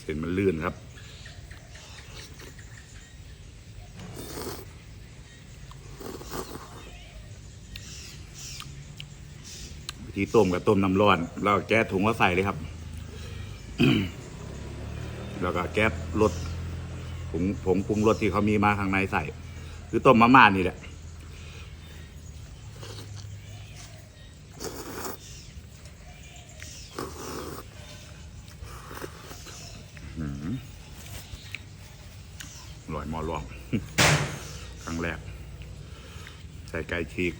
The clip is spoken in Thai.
เส้นมันลื่นครับ วิธีต้มกับต้มน้ำร้อน แล้วแก๊สถุงก็ใส่เลยครับ แล้วก็แก๊สรสผงผงปรุงรสที่เขามีมาข้างในใส่ คือต้มมาม่านี่แหละ อืมอร่อยมอลองครั้งแรก ใส่ไก่ฉีก